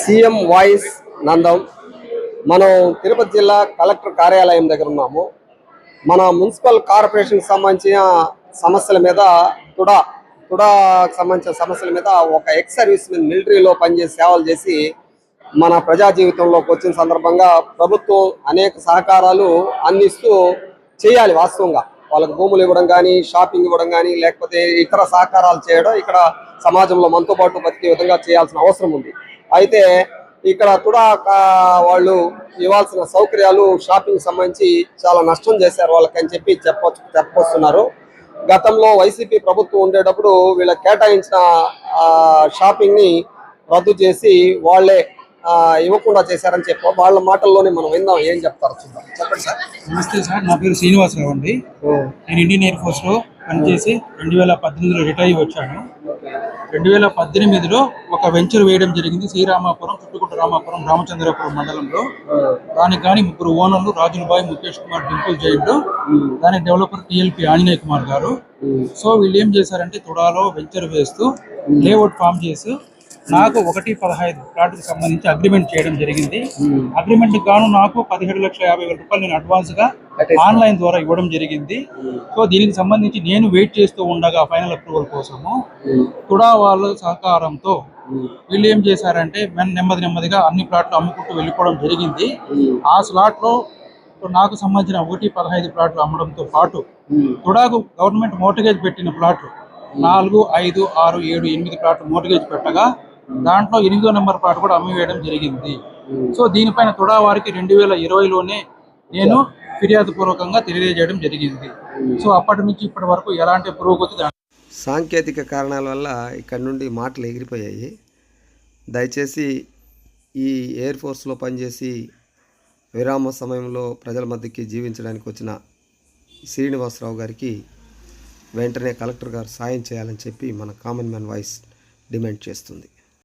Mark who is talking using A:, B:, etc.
A: CM voice Nandam. మనం తిరుపతి జిల్లా collector కార్యాలయం దగ్గర ఉన్నాము. మన మున్సిపల్ కార్పొరేషన్కి సంబంధించిన సమస్యల మీద తుడా తుడాకు సంబంధించిన సమస్యల మీద ఒక ఎక్స్ సర్వీస్ మీద మిలిటరీలో పనిచేసి సేవలు చేసి మన ప్రజా జీవితంలోకి వచ్చిన సందర్భంగా ప్రభుత్వం అనేక సహకారాలు అందిస్తూ చేయాలి వాస్తవంగా. వాళ్ళకి భూములు ఇవ్వడం కానీ షాపింగ్ ఇవ్వడం కానీ లేకపోతే ఇతర సహకారాలు చేయడం ఇక్కడ సమాజంలో మనతో పాటు బతికే విధంగా చేయాల్సిన అవసరం ఉంది. అయితే ఇక్కడ కూడా వాళ్ళు ఇవ్వాల్సిన సౌకర్యాలు షాపింగ్ సంబంధించి చాలా నష్టం చేశారు వాళ్ళకని చెప్పి చెప్ప చెప్పొస్తున్నారు. గతంలో వైసీపీ ప్రభుత్వం ఉండేటప్పుడు వీళ్ళకి కేటాయించిన ఆ, షాపింగ్ని రద్దు చేసి వాళ్ళే ఇవ్వకుండా చేశారని చెప్పి వాళ్ళ మాటల్లోనే మనం విందాం ఏం చెప్తారో చూద్దాం. చెప్పండి సార్.
B: నమస్తే సార్ నా పేరు శ్రీనివాసరావు అండి. నేను ఇండియన్ ఎయిర్ ఫోర్స్లో పనిచేసి రెండు వేల పద్దెనిమిదిలో రిటైర్ అయ్యి వచ్చాను. రెండు వేల పద్దెనిమిదిలో ఒక వెంచర్ వేయడం జరిగింది. శ్రీరామాపురం చుట్టుకుంట రామాపురం రామచంద్రపురం మండలంలో. దానికి కానీ ముగ్గురు ఓనర్లు రాజులబాయ్ ముఖేష్ కుమార్ డింపుల్ జైంట్ దానికి developer TLP Anjaneya Kumar garu. So వీళ్ళు ఏం చేశారంటే తుడాలో వెంచర్ వేస్తూ లేఅవుట్ ఫామ్ చేసి నాకు ఒకటి పదహైదు ప్లాట్కి సంబంధించి అగ్రిమెంట్ చేయడం జరిగింది. అగ్రిమెంట్ గాను నాకు పదిహేడు లక్షల యాభై వేల రూపాయలు నేను అడ్వాన్స్గా ఆన్లైన్ ద్వారా ఇవ్వడం జరిగింది. సో దీనికి సంబంధించి నేను వెయిట్ చేస్తూ ఉండగా ఫైనల్ అప్రూవల్ కోసము తుడా వాళ్ళ సహకారంతో వీళ్ళు ఏం చేశారంటే మెన్ నెమ్మది నెమ్మదిగా అన్ని ప్లాట్లు అమ్ముకుంటూ వెళ్ళిపోవడం జరిగింది. ఆ స్లాట్లో నాకు సంబంధించిన ఒకటి పదహైదు ప్లాట్లు అమ్మడంతో పాటు తుడాకు గవర్నమెంట్ మోటగేజ్ పెట్టిన ప్లాట్లు నాలుగు ఐదు ఆరు ఏడు ఎనిమిది ప్లాట్లు మోటగేజ్ పెట్టగా దాంట్లో ఎనిమిదో నెంబర్ ప్లాట్ కూడా అమ్మి వేయడం జరిగింది. సో దీనిపైన తుడా వారికి రెండు వేల ఇరవైలోనే నేను ఫిర్యాదు పూర్వకంగా తెలియజేయడం జరిగింది. సో అప్పటి నుంచి ఇప్పటి వరకు ఎలాంటి పురోగతి
A: సాంకేతిక కారణాల వల్ల ఇక్కడ నుండి మాటలు ఎగిరిపోయాయి. దయచేసి ఈ ఎయిర్ ఫోర్స్లో పనిచేసి విరామ సమయంలో ప్రజల మధ్యకి జీవించడానికి వచ్చిన శ్రీనివాసరావు గారికి వెంటనే కలెక్టర్ గారు సాయం చేయాలని చెప్పి మన కామన్ మ్యాన్ వాయిస్ డిమాండ్ చేస్తుంది.